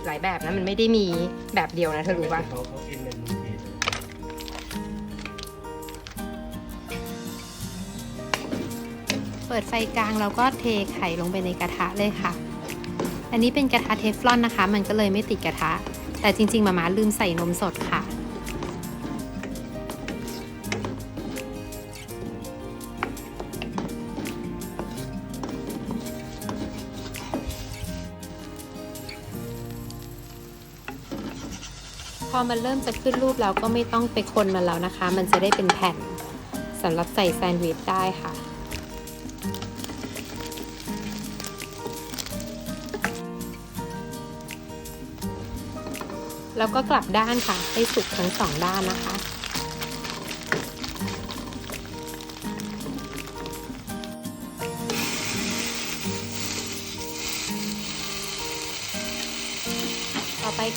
อีกหลายแบบนะมันไม่ได้มีแบบเดียวนะเธอรู้ปะเขาเขากินเป็นลูกพีชเปิดไฟกลางแล้วก็เทไข่ลงไปในกระทะเลยค่ะ อันนี้เป็นกระทะเทฟลอนนะคะ มันก็เลยไม่ติดกระทะ แต่จริงๆมาม่าลืมใส่นมสดค่ะ พอมันเริ่มจะขึ้นรูปแล้วก็ไม่ต้องไปคนมันแล้วนะคะ มันจะได้เป็นแผ่นสำหรับใส่แซนด์วิชได้ค่ะแล้วก็กลับด้านค่ะให้สุกทั้งสองด้านนะคะ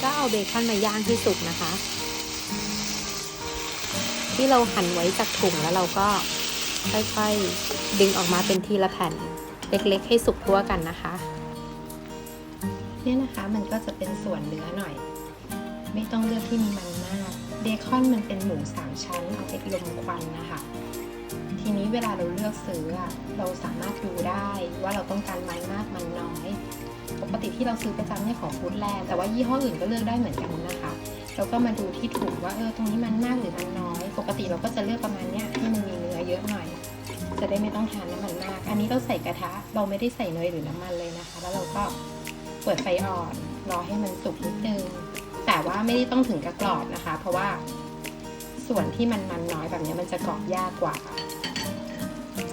ก็เอาเบคอนมาย่างให้สุกนะคะ ที่เราหั่นไว้จากถุงแล้วเราก็ค่อยๆ ดึงออกมาเป็นทีละแผ่นเล็กๆ ให้สุกทั่วกันนะคะเนี่ยนะคะมันก็จะเป็นส่วนเนื้อหน่อย ไม่ต้องเลือกที่มีมันมากเบคอนมันเป็นหมูสามชั้นเอาไปลมควันนะคะทีนี้เวลาเราเลือกซื้อเราสามารถดูได้ว่าเราต้องการมันมากมันน้อย ปกติที่เราซื้อประจำเนี่ยของฟู้ดแลนด์แต่ว่ายี่ห้ออื่นก็เลือกได้เหมือนกันนะคะแล้วก็มาดูที่ถุงว่าเออตรงนี้มันมากหรือมันน้อย ปกติเราก็จะเลือกประมาณเนี้ยให้มันมีเนื้อเยอะหน่อย จะได้ไม่ต้องทานน้ำมันมาก อันนี้เราใส่กระทะเราไม่ได้ใส่เนยหรือน้ำมันเลยนะคะ แล้วเราก็เปิดไฟอ่อนรอให้มันสุกนิดนึงแต่ว่าไม่ได้ต้องถึงกระกรอบนะคะ เพราะว่าส่วนที่มันมันน้อยแบบเนี้ยมันจะกรอบยากกว่า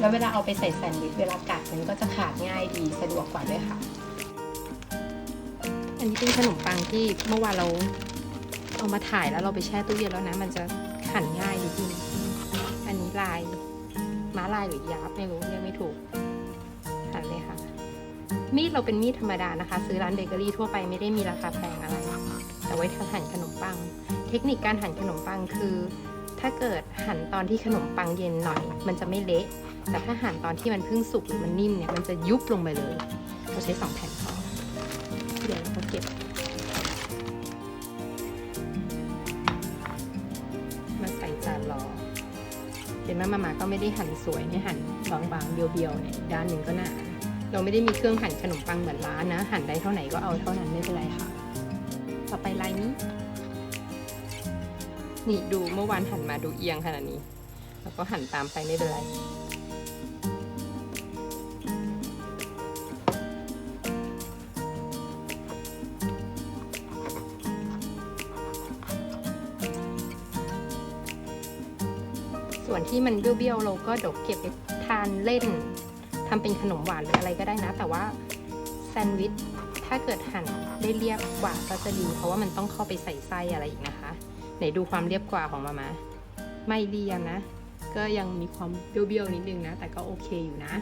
แล้วเวลาเอาไปใส่แซนด์วิชเวลากัดมันก็จะขาดง่ายดีสะดวกกว่าด้วยค่ะ อันนี้เป็นขนมปังที่เมื่อวานเราเอามาถ่ายแล้วเราไปแช่ตู้เย็นแล้วนะ มันจะหั่นง่ายนิดนึงอันนี้ลายม้าลายหรือยาบไม่รู้เรียกไม่ถูก หั่นเลยค่ะ มีดเราเป็นมีดธรรมดานะคะ ซื้อร้านเบเกอรี่ทั่วไปไม่ได้มีราคาแพงอะไร แต่ไว้หั่นขนมปัง เทคนิคการหั่นขนมปังคือ ถ้าเกิดหั่นตอนที่ขนมปังเย็นหน่อย มันจะไม่เละแต่ถ้าหั่นตอนที่มันเพิ่งสุกหรือมันนิ่มเนี่ยมันจะยุบลงไปเลย เราใช้สองแผ่น เก็บ มาใส่จานรอ เห็นไหมมามาก็ไม่ได้หั่นสวยเนี่ยหั่นบางๆเบียวๆเนี่ยด้านหนึ่งก็หนาเราไม่ได้มีเครื่องหั่นขนมปังเหมือนร้านนะ หั่นได้เท่าไหนก็เอาเท่านั้นไม่เป็นไรค่ะ ต่อไปลายนี้ นี่ดูเมื่อวานหั่นมาดูเอียงขนาดนี้ แล้วก็หั่นตามไปไม่เป็นไร ส่วนที่มันเบี้ยวๆเราก็เดกเก็บไปทานเล่นทำเป็นขนมหวานหรืออะไรก็ได้นะ แต่ว่าแซนด์วิชถ้าเกิดหั่นได้เรียบกว่าก็จะดี เพราะว่ามันต้องเข้าไปใส่ไส้อะไรอีกนะคะ ไหนดูความเรียบกว่าของมามาไม่เรียบนะ ก็ยังมีความเบี้ยวๆนิดนึงนะ แต่ก็โอเคอยู่นะ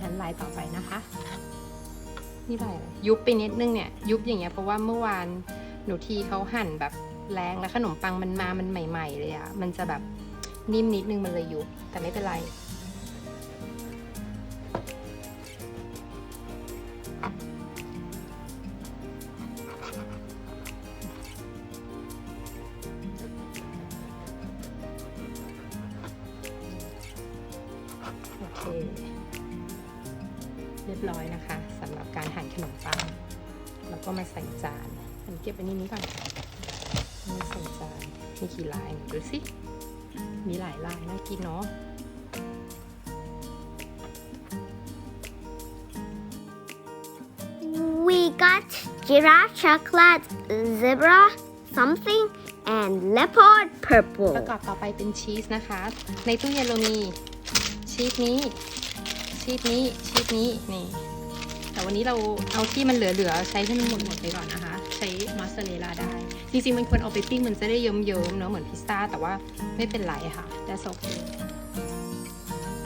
หั่นลายต่อไปนะคะนี่ลายอะไรยุบไปนิดนึงเนี่ย ยุบอย่างเงี้ยเพราะว่าเมื่อวานหนูทีเขาหั่นแบบ แรงแล้วขนมปังมันมามันใหม่ ๆ เลยอะมันจะแบบนิ่มนิดนึงมันเลยยุบแต่ไม่เป็นไรโอเคเรียบร้อยนะคะสำหรับการหั่นขนมปัง แล้วก็มาใส่จานอันเก็บไว้นี่นี้ก่อน มาใส่จานมีกี่ลายไหนดูสิ มีหลายลายน่ากินเนาะ We got giraffe chocolate, zebra something, and leopard ป purple. ระกอบต่อไปเป็นชีสนะคะ ในตู้เย็นเรามีชีสนี้ ชีสนี้ ชีสนี้ นี่ แต่วันนี้เราเอาที่มันเหลือๆ ใช้ให้มันหมดหมดๆไปก่อนนะคะ ใช้มอสซาเรลลาได้ จริงๆมันควรเอาไปปิ้งมันจะได้เยิ้มๆเนาะเหมือนพิซซ่าแต่ว่าไม่เป็นไรค่ะได้โอเค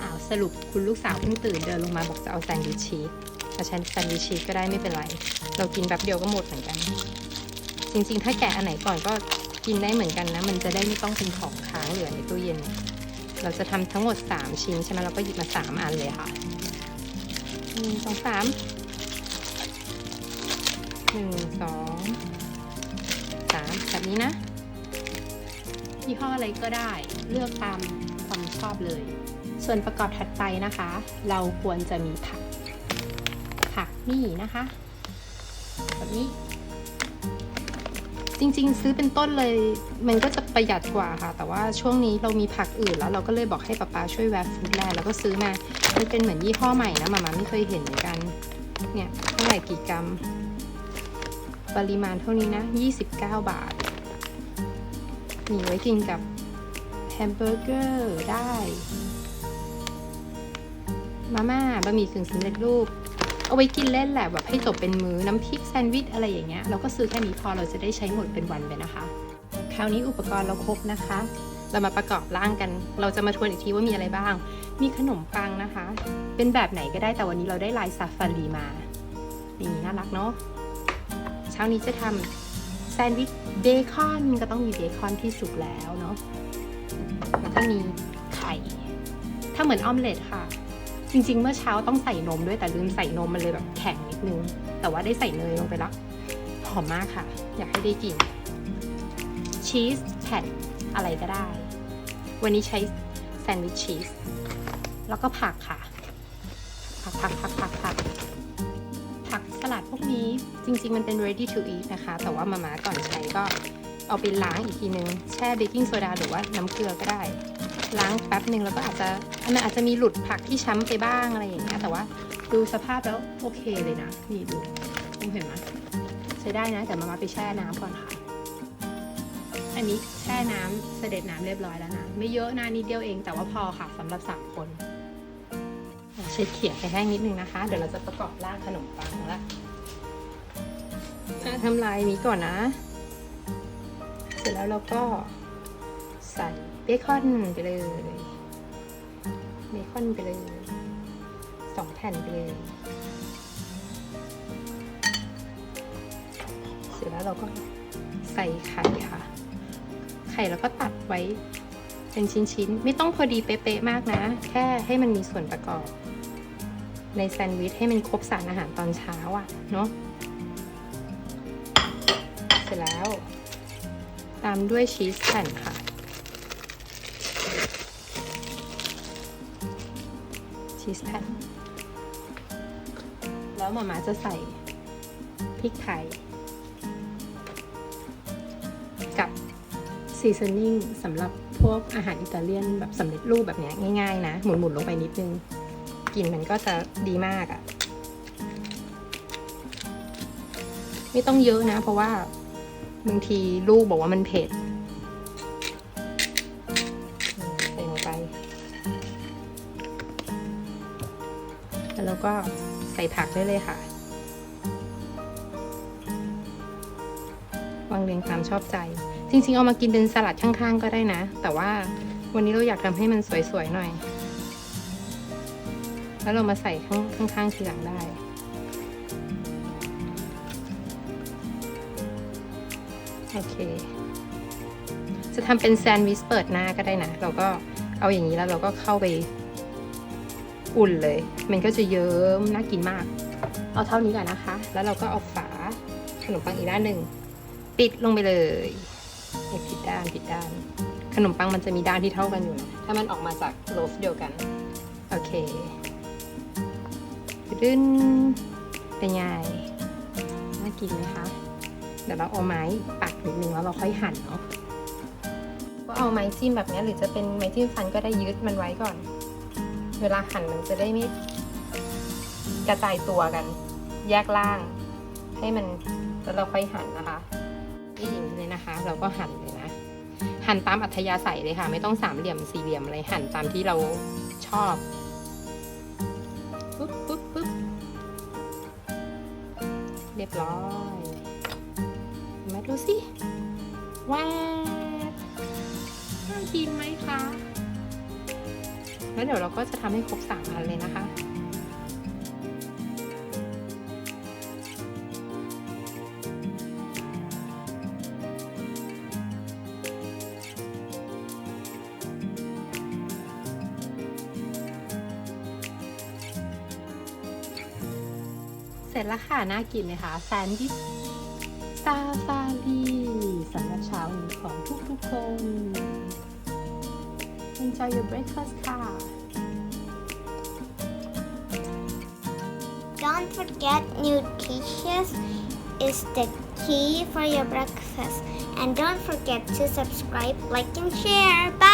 อ้าวสรุปคุณลูกสาวเพิ่งตื่นเดินลงมาบอกจะเอาแซนด์วิชชีสมาใช้แซนด์วิชชีสก็ได้ไม่เป็นไร เรากินแบบเดียวก็หมดเหมือนกัน จริงๆ ถ้าแกะอันไหนก่อนก็กินได้เหมือนกันนะ มันจะได้ไม่ต้องเป็นของค้างเหลือในตู้เย็น เราจะทำทั้งหมด 3 ชิ้นใช่ไหมเราก็หยิบมา 3 อันเลยค่ะหนึ่งสองสามหนึ่งสอง แบบนี้นะยี่ห้ออะไรก็ได้เลือกตามความชอบเลย ส่วนประกอบถัดไปนะคะ เราควรจะมีผัก ผักนี่นะคะ แบบนี้ จริงๆ ซื้อเป็นต้นเลย มันก็จะประหยัดกว่าค่ะ แต่ว่าช่วงนี้เรามีผักอื่นแล้วเราก็เลยบอกให้ป๊าป๊าช่วยแวะฟูดแลนแล้วก็ซื้อมา มันเป็นเหมือนยี่ห้อใหม่นะมามาไม่เคยเห็นเหมือนกัน เนี่ยเท่าไหร่กี่กรัม ปริมาณเท่านี้นะ 29 บาทมีไว้กินกับแฮมเบอร์เกอร์ได้ มาม่าบะหมี่กึ่งสำเร็จรูป เอาไว้กินเล่นแหละแบบให้จบเป็นมือ้อน้ำพริกแซนด์วิชอะไรอย่างเงี้ยเราก็ซื้อแค่นี้พอเราจะได้ใช้หมดเป็นวันไปนะคะ คราวนี้อุปกรณ์เราครบนะคะ เรามาประกอบร่างกัน เราจะมาทวนอีกทีว่ามีอะไรบ้าง มีขนมปังนะคะ เป็นแบบไหนก็ได้แต่วันนี้เราได้ลายซาฟารีมานี่น่ารักเนาะ ช้านี้จะทำแซนด์วิชเบคอนก็ต้องมีเบคอนที่สุกแล้วเนาะแล้วก็มีไข่ ถ้าเหมือนออมเล็ตค่ะ จริง ๆ เมื่อเช้าต้องใส่นมด้วยแต่ลืมใส่นมมันเลยแบบแข็งนิดนึง แต่ว่าได้ใส่เนยลงไปแล้วหอมมากค่ะ อยากให้ได้กิน ชีสแผ่นอะไรก็ได้ วันนี้ใช้แซนด์วิชชีส แล้วก็ผักค่ะ ผักผักผักผักผักผัก สลัดพวกนี้จริง ๆ มันเป็น ready to eat นะคะ แต่ว่ามาม่าก่อนใช้ก็เอาไปล้างอีกทีนึง แช่เบกกิ้งโซดาหรือว่าน้ำเกลือก็ได้ ล้างแป๊บหนึ่งแล้วก็อาจจะมันอาจจะมีหลุดผักที่ช้ำไปบ้างอะไรอย่างเงี้ยแต่ว่าดูสภาพแล้วโอเคเลยนะ นี่ดูดูเห็นไหมใช้ได้นะแต่มามาไปแช่น้ำก่อนค่ะอันนี้แช่น้ำเสด็จน้ำเรียบร้อยแล้วนะ ไม่เยอะนะนิดเดียวเองแต่ว่าพอค่ะสำหรับสามคน ช้เขียงไปแห้งนิดนึงนะคะ เดี๋ยวเราจะประกอบร่างขนมปังละทำลายนี้ก่อนนะ เสร็จแล้วเราก็ใส่เบคอนไปเลยเบคอนไปเลยสองแผ่นไปเลย เสร็จแล้วเราก็ใส่ไข่ค่ะ ไข่แล้วก็ตัดไว้เป็นชิ้นๆ ไม่ต้องพอดีเป๊ะๆมากนะ แค่ให้มันมีส่วนประกอบ ในแซนด์วิชให้มันครบสารอาหารตอนเช้าอะ่ะเนาะเสร็จแล้ว ตามด้วยชีสแผ่นค่ะ ชีสแผ่น แล้วหมามาจะใส่พริกไทย กับซีซันนิ่งสำหรับพวกอาหารอิตาเลียนแบบสำเร็จรูปแบบนี้ง่ายๆนะ หมุนๆลงไปนิดนึง ลิ่นมันก็จะดีมากอะ่ะ ไม่ต้องเยอะนะ เพราะว่าบางทีลูกบอกว่ามันเผ็ดใส่ลงไป แล้วก็ใส่ผักได้เลยค่ะวางเรียงตามชอบใจ จริง ๆ เอามากินเป็นสลัดข้าง ๆ ก็ได้นะ แต่ว่าวันนี้เราอยากทำให้มันสวย ๆ หน่อย แล้วเรามาใส่ข้างข้างๆทีหลังได้ โอเค จะทำเป็นแซนด์วิชเปิดหน้าก็ได้นะ เราก็เอาอย่างนี้แล้วเราก็เข้าไปอุ่นเลย มันก็จะเยิ้มน่ากินมาก เอาเท่านี้ก่อนนะคะ แล้วเราก็เอาฝาขนมปังอีกด้านหนึ่งปิดลงไปเลยผิดด้านผิดด้าน ขนมปังมันจะมีด้านที่เท่ากันอยู่ ถ้ามันออกมาจากโลฟเดียวกัน โอเค ดึนเป็นไงน่ากินไหมคะ เดี๋ยวเราเอาไม้ปักนิดนึงแล้วเราค่อยหั่นเนาะก็เอาไม้จิ้มแบบนี้หรือจะเป็นไม้จิ้มฟันก็ได้ยึดมันไว้ก่อน เวลาหั่นมันจะได้ไม่กระจายตัวกัน แยกล่าง ให้มันแล้วเราค่อยหั่นนะคะนี่อย่างนี้เลยนะคะ เราก็หั่นเลยนะ หั่นตามอัธยาศัยเลยค่ะ ไม่ต้องสามเหลี่ยมสี่เหลี่ยมอะไรหั่นตามที่เราชอบ ยบร้อยมาดูสิว้าวน่ากินไหมคะ แล้วเดี๋ยวเราก็จะทำให้ครบสามอันเลยนะคะ ค่ะ น่ากินไหมคะแซนด์วิชซาฟารีสำหรับเช้านี้ของทุกๆคน Enjoy your breakfast ค่ะ Don't forget nutritious is the key for your breakfast. And don't forget to subscribe, like, and share. Bye!